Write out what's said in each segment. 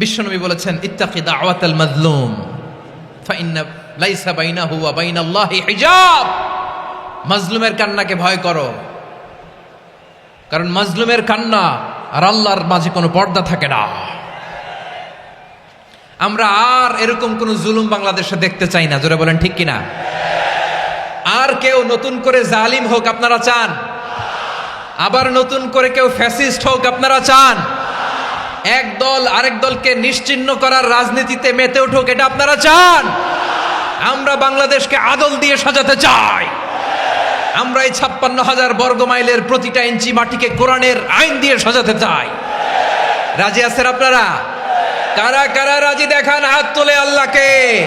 বিশ্বনবী বলেছেন, ইত্তাকি দাওয়াতাল মাজলুম, ফাইন্না লাইসা বাইনা বাইনাহু ওয়া বাইনাল্লাহি হিজাব। মাজলুমের কান্নাকে ভয় করো। কারণ মাজলুমের কান্না আর আল্লাহর মাঝে কোনো পর্দা থাকে না। আমরা আর এরকম কোন জুলুম বাংলাদেশে দেখতে চাই না। জোরে বলেন ঠিক কিনা? আর কেউ নতুন করে জালিম হোক আপনারা চান। আবার নতুন করে কেউ ফ্যাসিস্ট হোক আপনারা চান। এক দল আরেক দলকে নিশ্চিন্ন করার রাজনীতিতে মেতে উঠুক, এটা আপনারা চান? আমরা বাংলাদেশকে আদল দিয়ে সাজাতে চাই। আমরা এই ছাপ্পান্ন হাজার বর্গ মাইলের প্রতিটা ইঞ্চি মাটিকে কোরআনের আইন দিয়ে সাজাতে চাই। রাজি আছেন আপনারা? কারা কারা রাজি? দেখান, হাত তোলে আল্লাহকে।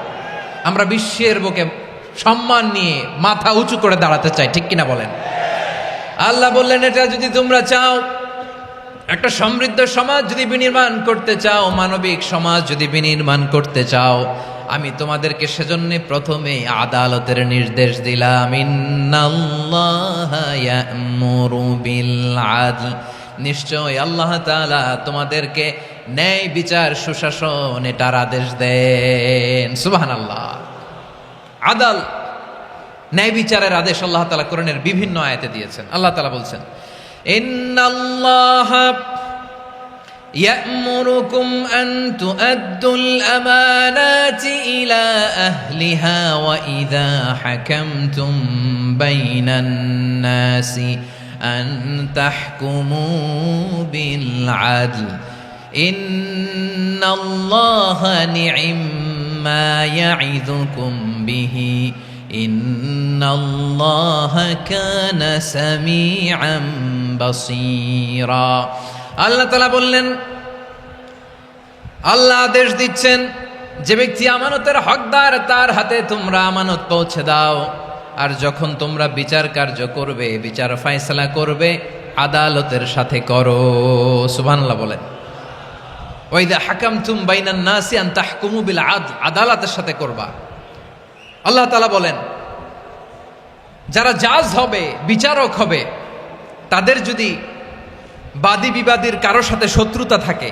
আমরা বিশ্বের বুকে সম্মান নিয়ে মাথা উঁচু করে দাঁড়াতে চাই, ঠিক কিনা বলেন? আল্লাহ বললেন, এটা যদি তোমরা চাও, একটা সমৃদ্ধ সমাজ যদি বিনির্মাণ করতে চাও, মানবিক সমাজ যদি বিনির্মাণ করতে চাও, আমি তোমাদেরকে সেজন্য প্রথমে আদালতের নির্দেশ দিলাম, ইন্নাল্লাহা ইয়া'মুরু বিল আদল। নিশ্চয় আল্লাহ তাআলা তোমাদেরকে ন্যায় বিচার সুশাসন এটার আদেশ দেন সুবহানাল্লাহ আদাল ন্যায় বিচারের আদেশ আল্লাহ তালা কোরআনের বিভিন্ন আয়াতে দিয়েছেন আল্লাহ তালা বলছেন ইন্নাল্লাহ يأمركم أن تؤدوا الأمانات إلى أهلها وإذا حكمتم بين الناس أن تحكموا بالعدل إن الله نعم ما يعظكم به إن الله كان سميعا بصيرا আল্লাহ তালা বললেন আল্লাহ আদেশ দিচ্ছেন যে ব্যক্তি আমানতের হকদার তার হাতে তোমরা আমানত পৌঁছে দাও আর যখন তোমরা বিচার কার্য করবে, বিচার ফায়সলা করবে, আদালতের সাথে করো। সুবহানাল্লাহ বলেন। ওইদা হাকাম তুম বাইনান নাসি আন আদালতের সাথে করবা। আল্লাহ তালা বলেন, যারা জাজ হবে, বিচারক হবে, তাদের যদি বাদী বিবাদীর কারোর সাথে শত্রুতা থাকে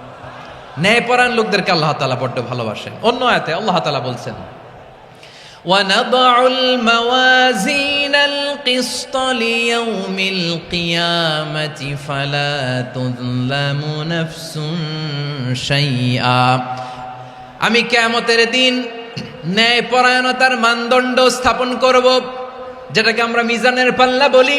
ন্যায় পরায়ণ লোকদেরকে আল্লাহ তাআলা বড্ড ভালোবাসেন অন্য আয়াতে আল্লাহ তাআলা বলছেন ونضع الموازين القسط ليوم القيامة فلا تظلم نفس شيئا আমি কেমতের দিন ন্যায় পরায়ণতার মানদণ্ড স্থাপন করব যেটাকে আমরা মিজানের পাল্লা বলি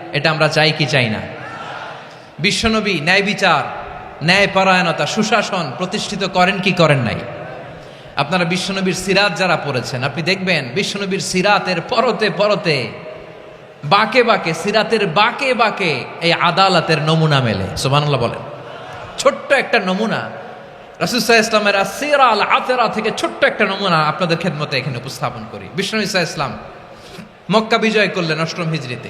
এটা আমরা চাই কি চাই না? বিশ্বনবী ন্যায় বিচার, ন্যায় পরায়ণতা, সুশাসন প্রতিষ্ঠিত করেন কি করেন নাই? আপনারা বিশ্বনবীর সিরাত যারা পড়েছেন, আপনি দেখবেন বিশ্বনবীর সিরাতের পরতে পরতে, বাকে বাকে, সিরাতের বাকে বাকে এই আদালতের নমুনা মেলে। সুবহানাল্লাহ বলেন। ছোট্ট একটা নমুনা রাসুসাহ ইসলামের সিরা আল আতেরা থেকে ছোট্ট একটা নমুনা আপনাদের খেদমতে এখানে উপস্থাপন করি। বিষ্ণু ইসা ইসলাম মক্কা বিজয় করলেন অষ্টম হিজড়িতে।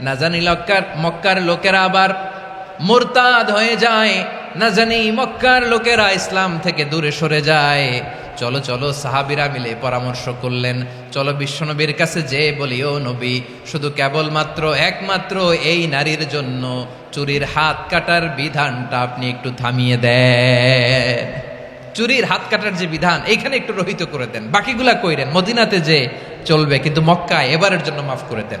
না জানি লক্কার, মক্কার লোকেরা আবার মোরতাদ হয়ে যায়। না জানি মক্কার লোকেরা ইসলাম থেকে দূরে সরে যায়। চলো চলো, সাহাবিরা মিলে পরামর্শ করলেন। চলো বিশ্বনবীর কাছে যে বলি, ও নবী, শুধু কেবলমাত্র, একমাত্র এই নারীর জন্য চুরির হাত কাটার বিধানটা আপনি একটু থামিয়ে দেন। চুরির হাত কাটার যে বিধান, এইখানে একটু রহিত করে দেন। বাকিগুলা কইরেন, মদিনাতে যে চলবে, কিন্তু মক্কায় এবারের জন্য মাফ করে দেন।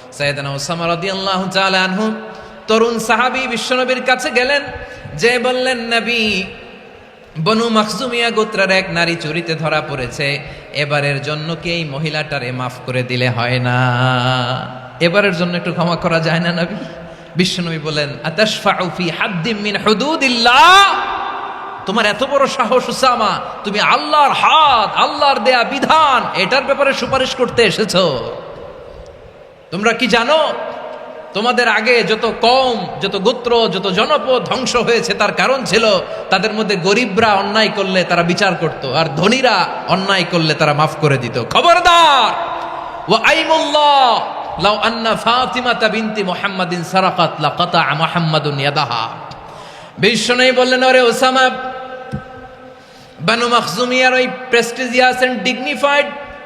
সৈয়দনা ওসামা রাদিয়াল্লাহু তাআলা আনহু তরুণ সাহাবী বিশ্বনবীর কাছে গেলেন, যে বললেন, নবী, বনু মাখজুমিয়া গোত্রের এক নারী চুরিতে ধরা পড়েছে, এবারের জন্য কি এই মহিলাটারে মাফ করে দিলে হয় না? এবারের জন্য একটু ক্ষমা করা যায় না, নবী? বিশ্বনবী বলেন আতাশফাউ ফি হাদ্দিম মিন হুদুদিল্লাহ। তোমার এত বড় সাহস, উসামা, তুমি আল্লাহর হাত, আল্লাহর দেয়া বিধান, এটার ব্যাপারে সুপারিশ করতে এসেছ। তোমরা কি জানো? তোমাদের আগে যত কম যত গোত্র, যত জনপদ ধ্বংস হয়েছে, তার কারণ ছিল তাদের মধ্যে গরিবরা অন্যায় করলে তারা বিচার করত, আর ধনীরা অন্যায় করলে তারা মাফ করে দিত। খবরদার! ও আইমুল্লাহ লাউ আন্না ফাতিমাতা বিনতি মুহাম্মাদিন সারাকাত লাকাতা মুহাম্মাদুন ইয়াদাহা। বিষ্ণু বললেন, ওরে ওসামা, বানু মখজুমিয়ার ওই প্রেস্টিজিয়াস এন্ড ডিগনিফাইড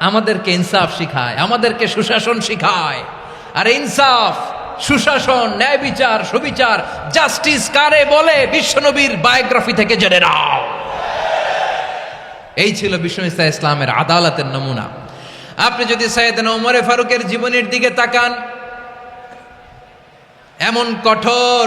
আমাদেরকে ইনসাফ শিখায়, আমাদেরকে সুশাসন শিখায়। আর ইনসাফ, সুশাসন, ন্যায় বিচার, সুবিচার, জাস্টিস কারে বলে বিশ্বনবীর বায়োগ্রাফি থেকে জেনে নাও। এই ছিল বিষ্ণু ইসা ইসলামের আদালতের নমুনা। আপনি যদি সৈয়দ ওমরে ফারুকের জীবনের দিকে তাকান, এমন কঠোর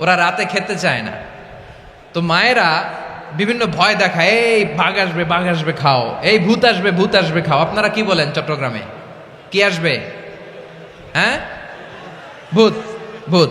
ওরা রাতে খেতে চায় না। তো মায়েরা বিভিন্ন ভয় দেখায়, এই বাঘ আসবে বাঘ আসবে, খাও। এই ভূত আসবে ভূত আসবে, খাও। আপনারা কি বলেন চট্টগ্রামে? কি আসবে? হ্যাঁ? ভূত ভূত।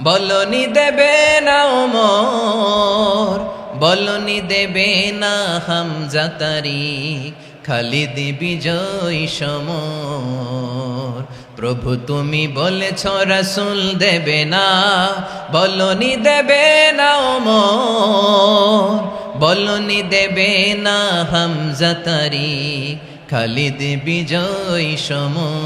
বলনি দেবে না ওমর, বলনি দেবে না হামজা তারিক, খালিদ বিজয় সমর। প্রভু তুমি বলেছ, রাসূল দেবে না, বলনি দেবে না ওমর, বলনি দেবে না হামজা তারিক, খালিদ বিজয় সমর।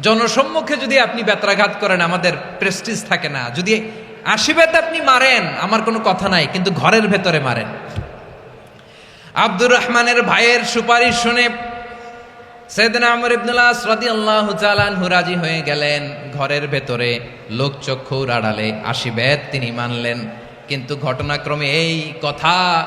জনসম্মুখে যদি আপনি বেত্রাঘাত করেন, আমাদের প্রেস্টিজ থাকে না। যদি আশীর্বাদ আপনি মারেন, আমার কোনো কথা নাই, কিন্তু ঘরের ভেতরে মারেন। আব্দুর রহমানের ভাইয়ের সুপারিশ শুনে সেদিন আমর ইবনুল্লাহ রাদি আল্লাহ চালানহু রাজি হয়ে গেলেন। ঘরের ভেতরে লোকচক্ষুর আড়ালে আশীবেদ তিনি মানলেন। কিন্তু ঘটনাক্রমে এই কথা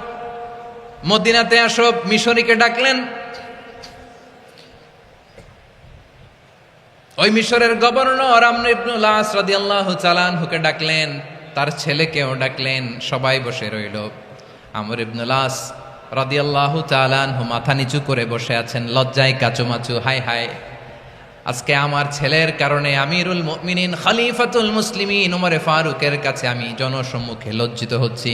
মদিনাতে আসব মিশরীকে ডাকলেন। ওই মিশরের গভর্নর আমরিবনুল আস ডাকলেন, তার ছেলেকেও ডাকলেন, সবাই বসে রইল। আমর ইবনুল আস রাদিয়াল্লাহু চালানহু মাথা নিচু করে বসে আছেন, লজ্জায় কাচুমাচু হাই হাই আজকে আমার ছেলের কারণে আমিরুল মুমিনিন, খলিফাতুল মুসলিমিন উমরে ফারুকের কাছে আমি জনসম্মুখে লজ্জিত হচ্ছি।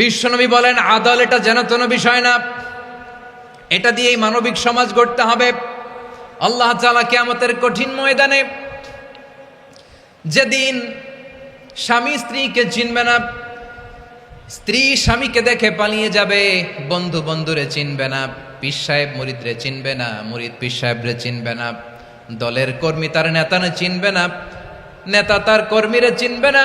বিশ্বনবী বলেন, আদল এটা যেন তেন বিষয় না। এটা দিয়েই মানবিক সমাজ গড়তে হবে। আল্লাহ তাআলা কিয়ামতের কঠিন ময়দানে যেদিন স্বামী স্ত্রীকে চিনবে না, স্ত্রী স্বামীকে দেখে পালিয়ে যাবে, বন্ধু বন্ধুরে চিনবে না, পীর সাহেব মুরিদরে চিনবে না, মরিদ পীর সাহেবরে চিনবে না, দলের কর্মী তার নেতানে চিনবে না, নেতা তার কর্মীরে চিনবে না।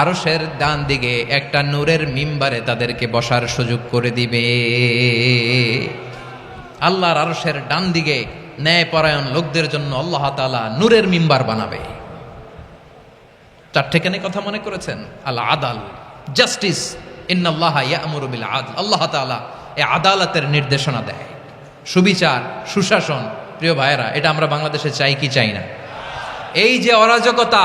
আরশের ডান দিকে একটা নূরের মিম্বারে তাদেরকে বসার সুযোগ করে দিবে। আল্লাহর আরশের ডান দিকে ন্যায় পরায়ণ লোকদের জন্য আল্লাহ তাআলা নূরের মিম্বার বানাবে। চারটেখানে কথা মনে করেছেন? আল্লাহ আদাল, জাস্টিস আল্লাহ তাআলা এই আদালতের নির্দেশনা দেয়। সুবিচার, সুশাসন, প্রিয় ভাইয়েরা, এটা আমরা বাংলাদেশে চাই কি চাই না? এই যে অরাজকতা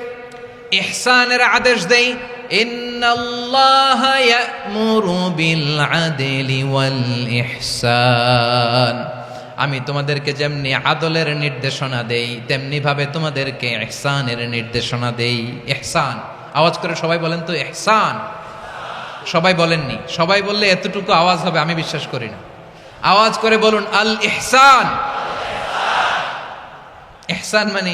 ইহসানের আদেশ দেই আমি তোমাদেরকে যেমনি আদলের নির্দেশনা দেই তেমনি ভাবে তোমাদেরকে ইহসানের নির্দেশনা দেই। এহসান আওয়াজ করে সবাই বলেন তো এহসান সবাই বলেননি। সবাই বললে এতটুকু আওয়াজ হবে, আমি বিশ্বাস করি না। আওয়াজ করে বলুন আল এহসান এহসান মানে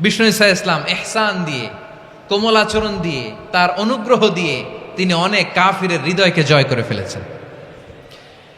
বিষ্ণু ইসা ইসলাম এহসান দিয়ে, কোমল আচরণ দিয়ে, তার অনুগ্রহ দিয়ে তিনি অনেক কাফিরের হৃদয়কে জয় করে ফেলেছেন।